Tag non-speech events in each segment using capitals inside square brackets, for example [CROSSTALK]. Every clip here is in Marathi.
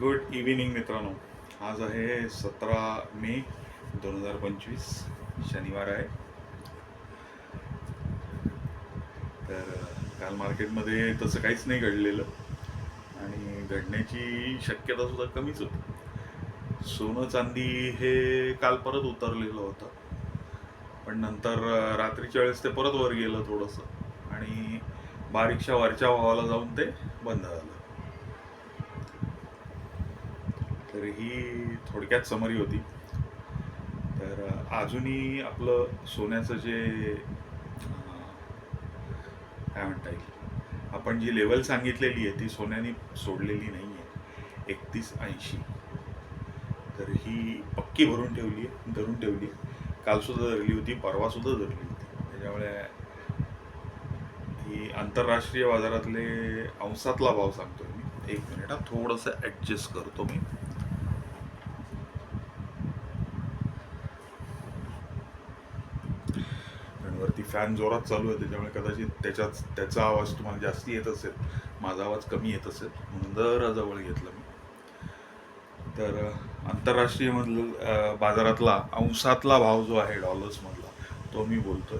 गुड इव्हिनिंग मित्रांनो. आज आहे सतरा मे दोन हजार पंचवीस शनिवार आहे. तर काल मार्केटमध्ये तसं काहीच नाही घडलेलं आणि घडण्याची शक्यता सुद्धा कमीच होती. सोनं चांदी हे काल परत उतरलेलं होतं. पण नंतर रात्रीच्या वेळेस ते परत वर गेलं थोडंसं आणि बारीकशा वरच्या भावाला जाऊन ते बंद झालं. तर ही थोडक्यात समरी होती. तर अजूनही आपलं सोन्याचं जे काय म्हणता येईल? आपण जी लेवल सांगितलेली आहे ती सोन्याने सोडलेली नाही आहे एकतीस ऐंशी. तर ही पक्की भरून ठेवली आहे धरून ठेवली कालसुद्धा धरली होती परवासुद्धा धरली होती. त्याच्यामुळे ही आंतरराष्ट्रीय बाजारातले अंशातला भाव सांगतो मी. एक मिनिट हा थोडंसं ॲडजस्ट करतो मी. आणि वरती फॅन जोरात चालू आहे त्याच्यामुळे कदाचित त्याच्याच त्याचा आवाज तुम्हाला जास्ती येत असेल माझा आवाज कमी येत असेल म्हणून दराजवळ घेतला मी. तर आंतरराष्ट्रीय मधलं बाजारातला अंशातला भाव जो आहे डॉलर्समधला तो मी बोलतोय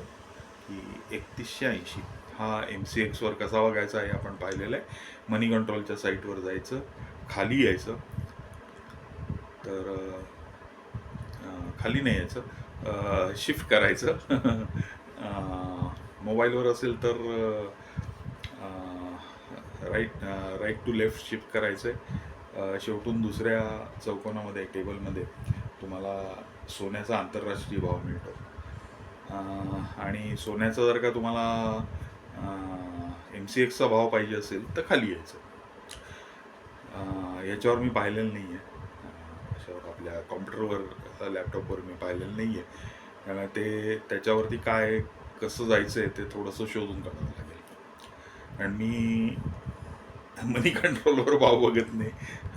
की एकतीसशे ऐंशी. हा एम सी एक्सवर कसा बघायचा हे आपण पाहिलेलं आहे. मनी कंट्रोलच्या साईटवर जायचं खाली यायचं. तर खाली नाही यायचं. शिफ्ट करायचं. [LAUGHS] मोबाईलवर असेल तर right right to left shift करायचं आहे शेवटून दुसऱ्या चौकोनामध्ये टेबलमध्ये तुम्हाला सोन्याचा आंतरराष्ट्रीय भाव मिळतो. आणि सोन्याचा जर का तुम्हाला एम सी एक्सचा भाव पाहिजे असेल तर खाली यायचं. याच्यावर मी पाहिलेलं नाही आहे आपल्या कॉम्प्युटरवर लॅपटॉपवर मी पाहिलेलं नाही आहे त्यामुळे ते त्याच्यावरती काय कसं जायचं आहे ते थोडंसं शोधून काढावं लागेल. आणि मी मनी कंट्रोलवर भाव बघत नाही.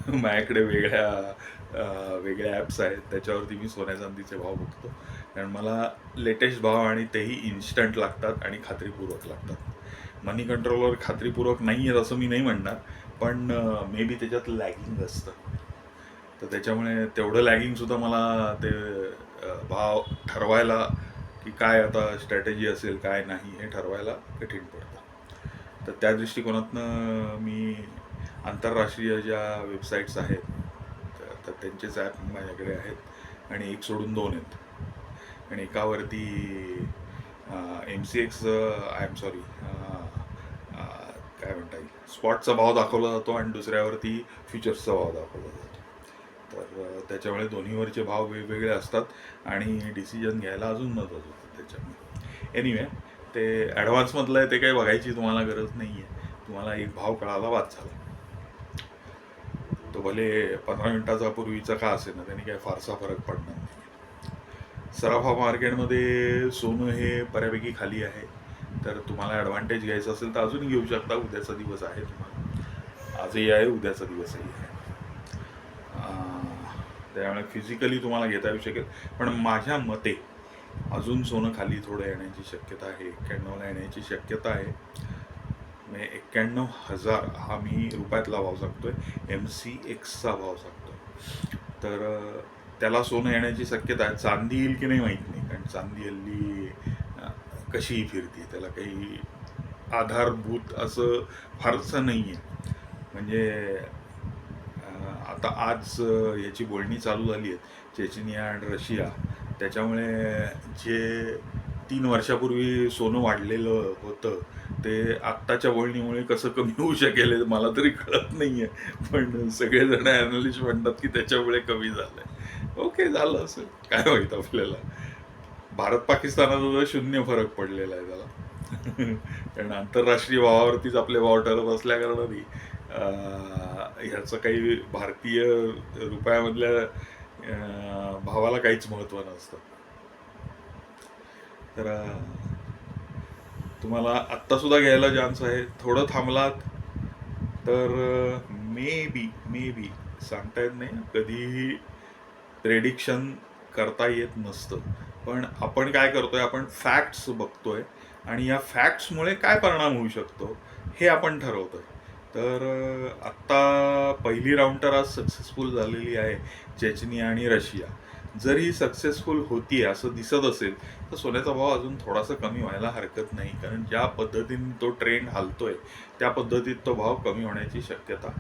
माझ्याकडे वेगळ्या वेगळ्या ॲप्स आहेत. त्याच्यावरती मी सोन्या चांदीचे भाव बघतो. कारण मला लेटेस्ट भाव आणि तेही इन्स्टंट लागतात आणि खात्रीपूर्वक लागतात. मनी कंट्रोलवर खात्रीपूर्वक नाही आहेत असं मी नाही म्हणणार. पण मे बी त्याच्यात लॅगिंग असतं. तर त्याच्यामुळे तेवढं लॅगिंगसुद्धा मला ते भाव ठरवायला की काय आता स्ट्रॅटेजी असेल काय नाही हे ठरवायला कठीण पडतं. तर त्या दृष्टिकोनातनं मी आंतरराष्ट्रीय ज्या वेबसाईट्स आहेत तर- तर त्यांचेच ॲप माझ्याकडे आहेत आणि एक सोडून दोन आहेत. आणि एकावरती M C X I M sorry काय म्हणता येईल? स्पॉटचा भाव दाखवला जातो आणि दुसऱ्यावरती फ्युचर्सचा भाव दाखवला जातो. त्याच्यामुळे दोन्हीवरचे भाव वेगवेगळे असतात आणि डिसिजन घ्यायला अजून मदत होतं त्याच्यामुळे एनिवे ते ॲडव्हान्समधलं आहे ते काही बघायची तुम्हाला गरज नाही आहे तुम्हाला एक भाव कळाला वाद झाला. तो भले पंधरा मिनिटाचा पूर्वीचा का असेल ना त्याने काही फारसा फरक पडणार नाही सराफा मार्केटमध्ये सोनं हे बऱ्यापैकी खाली आहे. तर तुम्हाला ॲडव्हान्टेज घ्यायचं असेल तर अजून घेऊ शकता. उद्याचा दिवस आहे तुम्हाला. आजही आहे उद्याचा दिवसही आहे. त्यामुळे फिजिकली तुम्हाला घेता येऊ शकेल. पण माझ्या मते अजून सोनं खाली थोडं येण्याची शक्यता आहे एक्क्याण्णवला येण्याची शक्यता आहे. म्हणजे एक्क्याण्णव हजार हा मी रुपयातला भाव सांगतो आहे एम सी एक्सचा भाव सांगतो तर त्याला सोनं येण्याची शक्यता आहे. चांदी येईल की नाही माहीत नाही. कारण चांदी हल्ली कशीही फिरते त्याला काही आधारभूत असं फारसं नाही आहे म्हणजे आता आज याची बोलणी चालू झाली आहे चेचनिया अँड रशिया. त्याच्यामुळे जे तीन वर्षापूर्वी सोनं वाढलेलं होतं ते आत्ताच्या बोलणीमुळे कसं कमी होऊ शकेल मला तरी कळत नाही आहे पण सगळेजण ॲनालिस्ट म्हणतात की त्याच्यामुळे कमी झालं आहे ओके झालं असेल. काय माहीत आपल्याला. भारत पाकिस्तानाचा शून्य फरक पडलेला आहे त्याला. कारण आंतरराष्ट्रीय भावावरतीच आपले भाव ठरत असल्याकारणाने ह्याचं काही भारतीय रुपयामधल्या भावाला काहीच महत्त्व नसतं. तर तुम्हाला आत्तासुद्धा घ्यायला चान्स आहे. थोडं थांबलात तर मे बी मे बी सांगता येत नाही. कधीही प्रेडिक्शन करता येत नसतं. पण आपण काय करतोय आपण फॅक्ट्स बघतोय. आणि या फॅक्ट्समुळे काय परिणाम होऊ शकतो हे आपण ठरवतोय. तर आत्ता पहिली राऊंड तर आज सक्सेसफुल झालेली आहे चेचनी आणि रशिया. जरी सक्सेसफुल होती असं दिसत असेल तर सोन्याचा भाव अजून थोडासा कमी व्हायला हरकत नाही. कारण ज्या पद्धतीने तो ट्रेंड हालतोय त्या पद्धतीत तो भाव कमी होण्याची शक्यता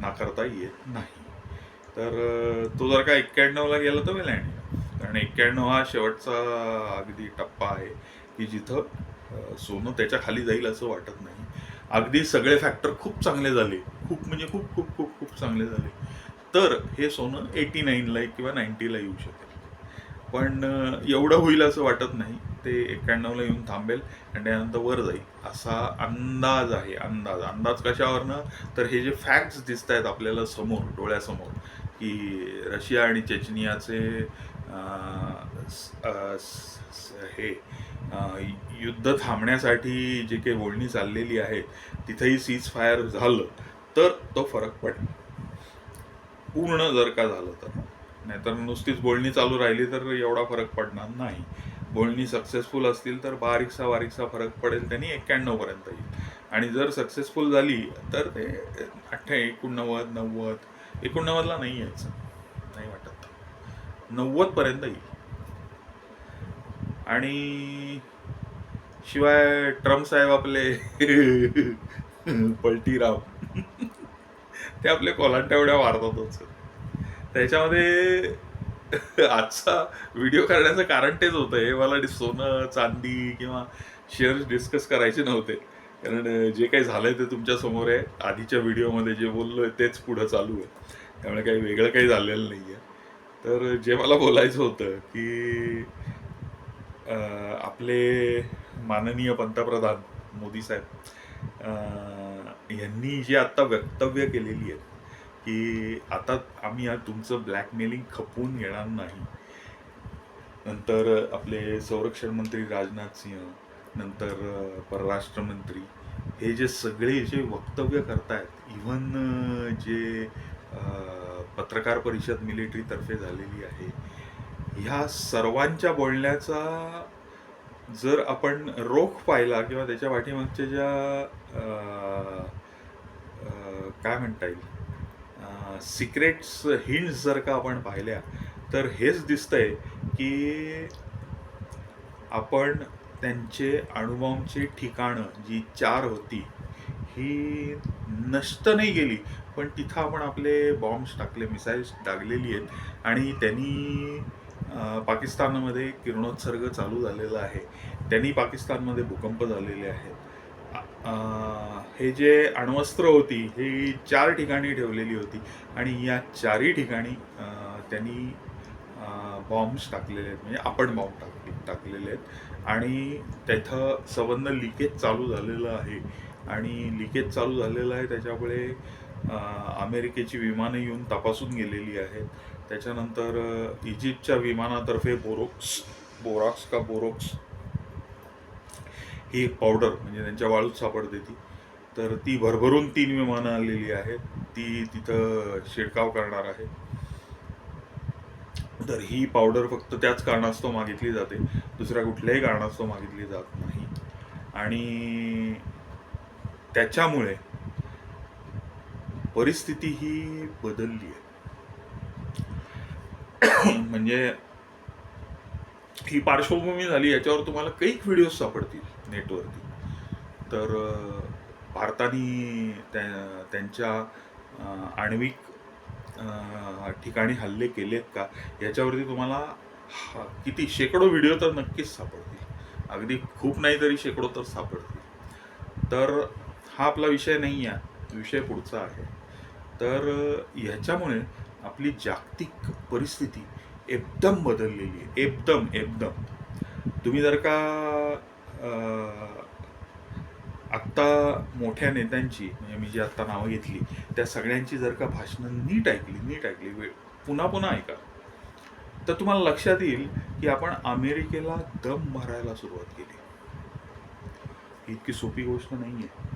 नाकारता येत नाही. तर तो जर का एक्क्याण्णवला गेला तर मी लँड कारण एक्क्याण्णव हा शेवटचा अगदी टप्पा आहे की जिथं सोनं त्याच्याखाली जाईल असं वाटत नाही. अगदी सगळे फॅक्टर खूप चांगले झाले. खूप म्हणजे खूप खूप खूप खूप चांगले झाले. तर हे सोनं एटी नाईनला किंवा नाईन्टीला येऊ शकेल. पण एवढं होईल असं वाटत नाही. ते एक्क्याण्णवला येऊन थांबेल आणि त्यानंतर वर जाईल. असा अंदाज आहे अंदाज. अंदाज कशावरनं? तर हे जे फॅक्ट्स दिसत आहेत आपल्याला समोर डोळ्यासमोर की रशिया आणि चेचनियाचे हे युद्ध थांबण्यासाठी जे काही बोलणी चाललेली आहे तिथेही सीज फायर झालं तर तो फरक पडेल. पूर्ण जर का झालं तर. नाहीतर नुसतीच बोलणी चालू राहिली तर एवढा फरक पडणार नाही. बोलणी सक्सेसफुल असतील तर बारीकसा बारीकसा फरक पडेल त्यांनी एक्क्याण्णवपर्यंत येईल. आणि जर सक्सेसफुल झाली तर ते अठ्ठ्या एकोणनव्वद नव्वद एकोणनव्वदला नाही यायचं. नव्वदपर्यंत येईल. आणि शिवाय ट्रम्प साहेब आपले पलटीराव ते आपले कोलांट्या एवढ्या मारतातच. त्याच्यामध्ये आजचा व्हिडिओ करण्याचं कारण तेच होतं. हे मला सोनं चांदी किंवा शेअर्स डिस्कस करायचे नव्हते. कारण जे काही झालंय ते तुमच्यासमोर आहे. आधीच्या व्हिडिओमध्ये जे बोललोय तेच पुढं चालू आहे. त्यामुळे काही वेगळं काही झालेलं नाही आहे तर जे मला बोलायचं होतं की आपले माननीय पंतप्रधान मोदी साहेब यांनी जी आता वक्तव्य केलेली आहेत की आता आम्ही तुमचं ब्लॅकमेलिंग खपवून घेणार नाही. नंतर आपले संरक्षण मंत्री राजनाथ सिंह नंतर परराष्ट्र मंत्री हे जे सगळे जे वक्तव्य करतायत इव्हन जे पत्रकार परिषद मिलिटरीतर्फे झालेली आहे. ह्या सर्वांच्या बोलण्याचा जर आपण रोख पाहिला किंवा त्याच्या पाठीमागच्या ज्या काय म्हणता येईल? सिक्रेट्स हिंट्स जर का आपण पाहिल्या तर हेच दिसतंय की आपण त्यांचे अणुबॉम्बची ठिकाणं जी चार होती ही नष्ट नाही गेली पण तिथं आपण आपले बॉम्ब्स टाकले मिसाईल्स टाकलेली आहेत. आणि त्यांनी पाकिस्तानमध्ये किरणोत्सर्ग चालू झालेला आहे. त्यांनी पाकिस्तानमध्ये भूकंप झालेले आहेत. हे जे अण्वस्त्र होती ही चार ठिकाणी ठेवलेली होती. आणि या चारही ठिकाणी त्यांनी बॉम्ब्स टाकलेले आहेत. म्हणजे आपण बॉम्ब टाक टाकलेले आहेत. आणि त्याचं संबंध लिकेज चालू झालेलं आहे. आणि लिकेज चालू झालेलं आहे. त्याच्यामुळे अमेरिकेची विमानं येऊन तपासून गेलेली आहेत. त्याच्यानंतर इजिप्तच्या विमानातर्फे बोरोक्स बोरॉक्स का बोरोक्स ही एक पावडर म्हणजे त्यांच्या वाळूत सापडते ती. तर ती भरभरून तीन विमानं आलेली आहेत. ती तिथं शिडकाव करणार आहे. तर ही पावडर फक्त त्याच कारणास्तव मागितली जाते. दुसऱ्या कुठल्याही कारणास्तव मागितली जात नाही. आणि त्याच्यामुळे परिस्थिती ही बदलली आहे. [COUGHS] म्हणजे ही पार्श्वभूमी झाली याच्यावर तुम्हाला काही व्हिडिओ सापडतील नेटवरती तर भारताने त्या त्यांच्या आण्विक ठिकाणी हल्ले केलेत का याच्यावरती तुम्हाला हा- किती शेकडो व्हिडिओ तर नक्कीच सापडतील. अगदी खूप नाही तरी शेकडो तर सापडतील. तर हा आपला विषय नाही आहे. विषय पुढचा आहे. तर ह्याच्यामुळे आपली जागतिक परिस्थिती एकदम बदललेली आहे. एकदम एकदम. तुम्ही जर का आत्ता मोठ्या नेत्यांची म्हणजे मी जी आत्ता नावं घेतली त्या सगळ्यांची जर का भाषणं नीट ऐकली नीट ऐकली वेळ पुन्हा पुन्हा ऐका. तर तुम्हाला लक्षात येईल की आपण अमेरिकेला दम भरायला सुरुवात केली. इतकी सोपी गोष्ट नाही आहे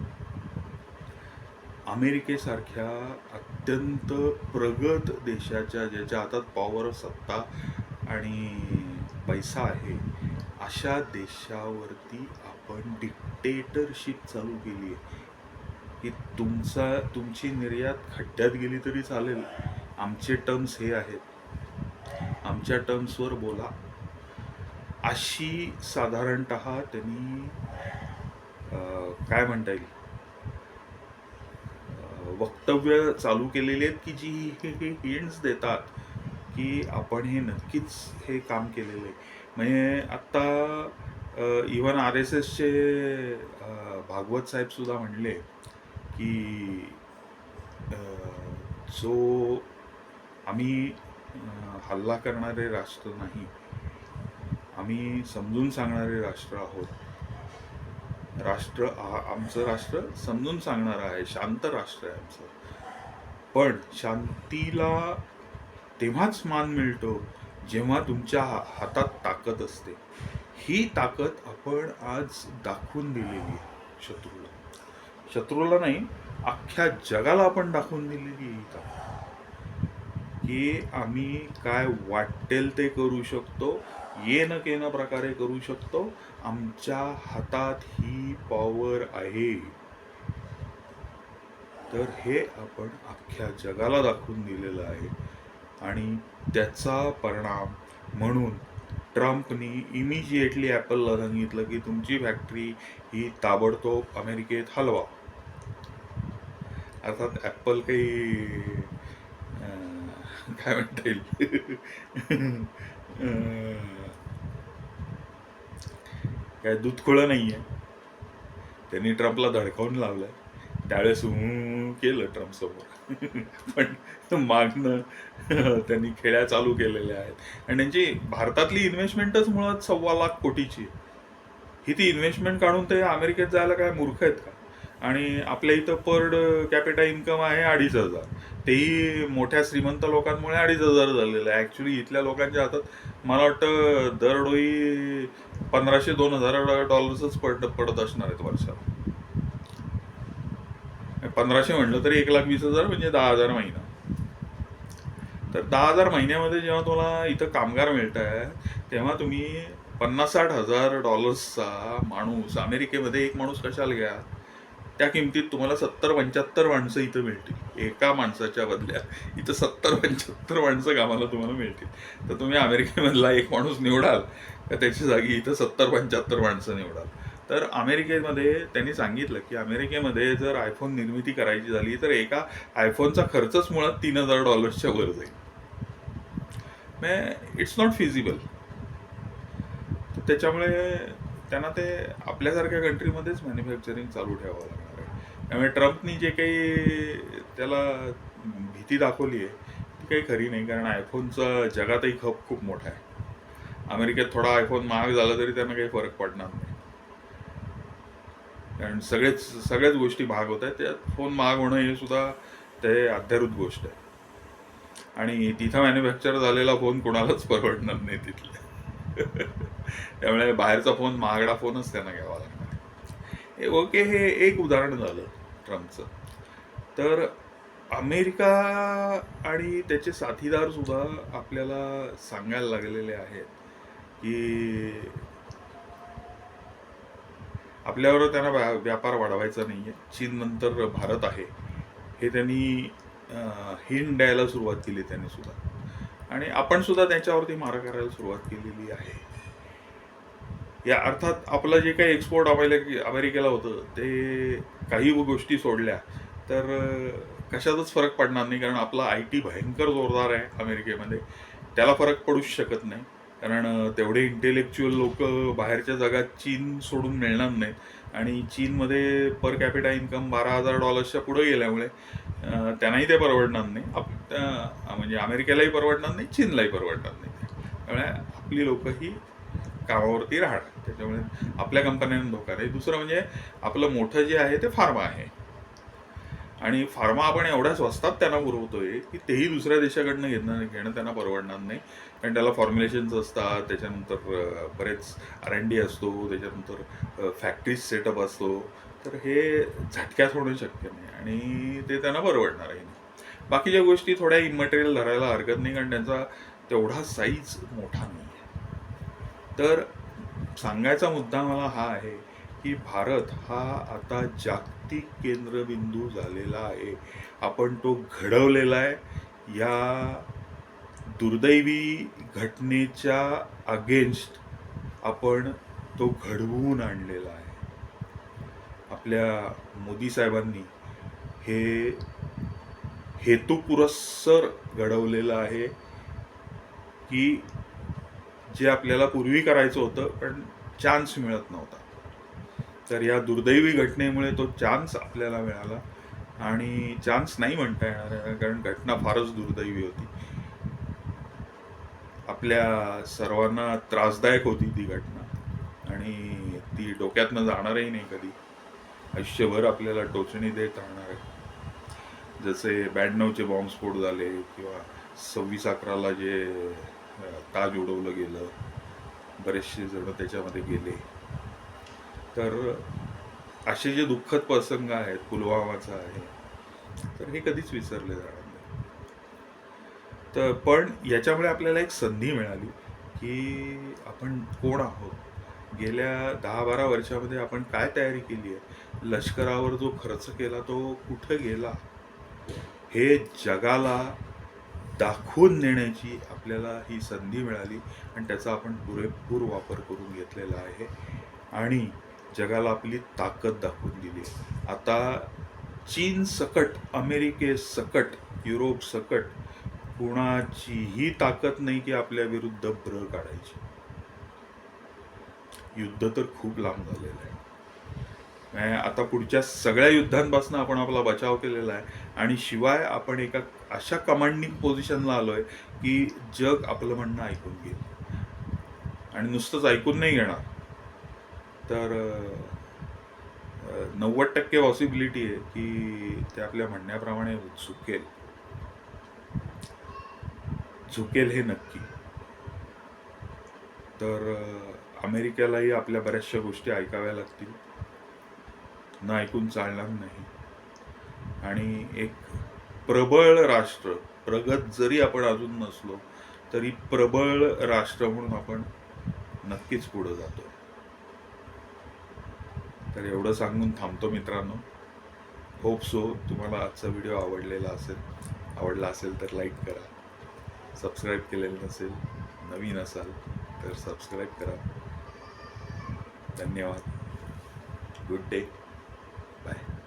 अमेरिकेसारख्या अत्यंत प्रगत देशाच्या ज्याच्या हातात पॉवर सत्ता आणि पैसा आहे अशा देशावरती आपण डिक्टेटरशिप चालू केली आहे. की तुमचा तुमची निर्यात खड्ड्यात गेली तरी चालेल. आमचे टर्म्स हे आहेत. आमच्या टर्म्सवर बोला. अशी साधारणत त्यांनी काय म्हणता येईल? वक्तव्य चालू केलेली आहेत की जी हिंट्स देतात की आपण हे नक्कीच हे काम केलेलं आहे. म्हणजे आत्ता इवन आर एस एसचे भागवत साहेब सुद्धा म्हणले की जो आम्ही हल्ला करणारे राष्ट्र नाही आम्ही समजून सांगणारे राष्ट्र आहोत. राष्ट्र आमचं राष्ट्र समजून सांगणारं आहे. शांत राष्ट्र आहे आमचं. पण शांतीला तेव्हाच मान मिळतो जेव्हा तुमच्या हा- हातात ताकद असते. ही ताकद आपण आज दाखवून दिलेली आहे शत्रूला. शत्रूला नाही अख्ख्या जगाला आपण दाखवून दिलेली आहे ही ताकद. की आम्ही काय वाटेल ते करू शकतो ये न केन प्रकारे करू शकतो. आमच्या हातात ही पॉवर आहे. तर हे आपण अख्ख्या जगाला दाखवून दिलेलं आहे. आणि त्याचा परिणाम म्हणून ट्रम्पनी इमिजिएटली ॲपलला सांगितलं की तुमची फॅक्टरी ही ताबडतोब अमेरिकेत हलवा. अर्थात ॲपल काही काय म्हणता येईल? काय दूधखुळं नाही आहे त्यांनी ट्रम्पला धडकावून लावलंय. त्यावेळेस केलं ट्रम्प समोर. पण मागणं त्यांनी खेळ्या चालू केलेल्या आहेत. आणि त्यांची भारतातली इन्व्हेस्टमेंटच मुळात सव्वा लाख कोटीची ही ती इन्व्हेस्टमेंट काढून ते अमेरिकेत जायला काय मूर्ख आहेत का? आणि आपल्या इथं पर कॅपिटा इन्कम आहे अडीच हजार. तेही मोठ्या श्रीमंत लोकांमुळे अडीच हजार झालेलं आहे. ॲक्च्युली इथल्या लोकांच्या हातात मला वाटतं दरडोई पंधराशे दोन हजार डॉलर्सच पडत पडत असणार आहेत वर्षाला. पंधराशे म्हणलं तरी एक लाख वीस हजार म्हणजे दहा हजार महिना. तर दहा हजार महिन्यामध्ये जेव्हा तुम्हाला इथं कामगार मिळत आहे तेव्हा तुम्ही पन्नास साठ हजार डॉलर्सचा माणूस अमेरिकेमध्ये एक माणूस कशाला घ्या? त्या किमतीत तुम्हाला सत्तर पंच्याहत्तर माणसं इथं मिळतील. एका माणसाच्या बदल्यात इथं सत्तर पंच्याहत्तर माणसं कामाला तुम्हाला मिळतील. तर तुम्ही अमेरिकेमधला एक माणूस निवडाल तर त्याची जागी इथं सत्तर पंच्याहत्तर माणसं निवडाल. तर अमेरिकेमध्ये त्यांनी सांगितलं की अमेरिकेमध्ये जर आयफोन निर्मिती करायची झाली तर एका आयफोनचा खर्चच मुळात तीन हजार डॉलर्सच्या वर जाईल. इट्स नॉट फिजिबल त्याच्यामुळे त्यांना ते आपल्यासारख्या कंट्रीमध्येच मॅन्युफॅक्चरिंग चालू ठेवावं लागतं त्यामुळे ट्रम्पनी जे काही त्याला भीती दाखवली आहे ती काही खरी नाही कारण आयफोनचा जगातही खप खूप मोठा आहे. अमेरिकेत थोडा आयफोन महाग झाला तरी त्यांना काही फरक पडणार नाही. कारण सगळेच सगळ्याच गोष्टी महाग होत आहेत त्यात फोन महाग होणं हे सुद्धा ते अध्यारूत गोष्ट आहे. आणि तिथं मॅन्युफॅक्चर झालेला फोन कोणालाच परवडणार नाही तिथले [LAUGHS] त्यामुळे बाहेरचा फोन महागडा फोनच त्यांना घ्यावा लागणार हे ओके हे एक उदाहरण झालं. ट्रम्पचं. तर अमेरिका आणि त्याचे साथीदार सुद्धा आपल्याला सांगायला लागलेले आहेत की आपल्यावर त्यांना व्या- व्यापार वाढवायचा नाही आहे चीन नंतर भारत आहे. हे त्यांनी हिंड द्यायला सुरुवात केली त्यांनी सुद्धा. आणि आपण सुद्धा त्याच्यावरती मारा करायला सुरुवात केलेली आहे. या अर्थात आपलं जे काही एक्सपोर्ट अमेरिके अमेरिकेला होतं ते काही गोष्टी सोडल्या तर कशातच फरक पडणार नाही. कारण आपला आय टी भयंकर जोरदार आहे अमेरिकेमध्ये. त्याला फरक पडूच शकत नाही. कारण तेवढे इंटेलेक्च्युअल लोक बाहेरच्या जगात चीन सोडून मिळणार नाहीत. आणि चीनमध्ये पर कॅपिटा इन्कम बारा हजार डॉलर्सच्या पुढे गेल्यामुळे त्यांनाही ते परवडणार नाही. आप म्हणजे अमेरिकेलाही परवडणार नाही चीनलाही परवडणार नाही. त्यामुळे आपली लोक ही कामावरती राहणार त्याच्यामुळे आपल्या कंपन्यांना धोका नाही. दुसरं म्हणजे आपलं मोठं जे आहे ते फार्मा आहे. आणि फार्मा आपण एवढ्या स्वस्तात त्यांना पुरवतोय की तेही दुसऱ्या देशाकडनं घेणं घेणं त्यांना परवडणार नाही. कारण त्याला फॉर्म्युलेशन्स असतात त्याच्यानंतर बरेच आर एन डी असतो त्याच्यानंतर फॅक्टरीज सेटअप असतो. तर हे झटक्यात होणं शक्य नाही आणि ते त्यांना परवडणारही नाही. बाकीच्या गोष्टी थोड्या इमटेरियल धरायला हरकत नाही कारण त्यांचा तेवढा साईज मोठा नाही. तर सांगायचा मुद्दा मला हा आहे की भारत हा आता जागतिक केंद्रबिंदू झालेला आहे. आपण तो घडवलेला आहे. या दुर्दैवी घटनेच्या अगेन्स्ट आपण तो घडवून आणलेला आहे. आपल्या मोदी साहेबांनी हे हेतुपुरस्सर घडवलेलं आहे की जे आपल्याला पूर्वी करायचं होतं पण चान्स मिळत नव्हता. तर या दुर्दैवी घटनेमुळे तो चान्स आपल्याला मिळाला. आणि चान्स नाही म्हणता येणार कारण घटना फारच दुर्दैवी होती. आपल्या सर्वांना त्रासदायक होती ती घटना. आणि ती डोक्यातनं जाणारही नाही कधी. आयुष्यभर आपल्याला टोचणी देत राहणार आहे. जसे ब्याण्णवचे बॉम्बस्फोट झाले किंवा सव्वीस अकराला जे ताज उडवलं गेलं बरेचसे जण त्याच्यामध्ये गेले. तर असे जे दुःखद प्रसंग आहेत पुलवामाचा आहे तर हे कधीच विसरले जाणार नाही. तर पण याच्यामुळे आपल्याला एक संधी मिळाली की आपण कोण आहोत? गेल्या दहा बारा वर्षामध्ये आपण काय तयारी केली आहे? लष्करावर जो खर्च केला तो कुठं गेला? हे जगाला दाखवून देण्याची आपल्याला ही संधी मिळाली आणि त्याचा आपण पुरेपूर वापर करून घेतलेला आहे. आणि जगाला आपली ताकद दाखवून दिली. आता चीन सकट अमेरिके सकट युरोप सकट कुणाचीही ताकद नाही की आपल्या विरुद्ध ब्र काढायची. युद्ध तर खूप लांब झालेलं आहे. आता पुढच्या सगळ्या युद्धांपासून आपण आपला बचाव केलेला आहे. आणि शिवाय आपण एका अशा कमांडिंग पोझिशनला आलोय की जग आपलं म्हणणं ऐकून घेईल. आणि नुसतंच ऐकून नाही घेणार तर नव्वद टक्के पॉसिबिलिटी आहे की ते आपल्या म्हणण्याप्रमाणे झुकेल. झुकेल हे नक्की. तर अमेरिकेलाही आपल्या बऱ्याचशा गोष्टी ऐकाव्या लागतील. ना ऐकून चालणार नाही. आणि एक प्रबळ राष्ट्र प्रगत जरी आपण अजून नसलो तरी प्रबळ राष्ट्र म्हणून आपण नक्कीच पुढे जातो. तर एवढं सांगून थांबतो मित्रांनो. होप सो तुम्हाला आजचा व्हिडिओ आवडलेला असेल आवडला असेल तर लाईक करा. सबस्क्राईब केलेलं नसेल नवीन असाल तर सबस्क्राईब करा. धन्यवाद. Good day bye.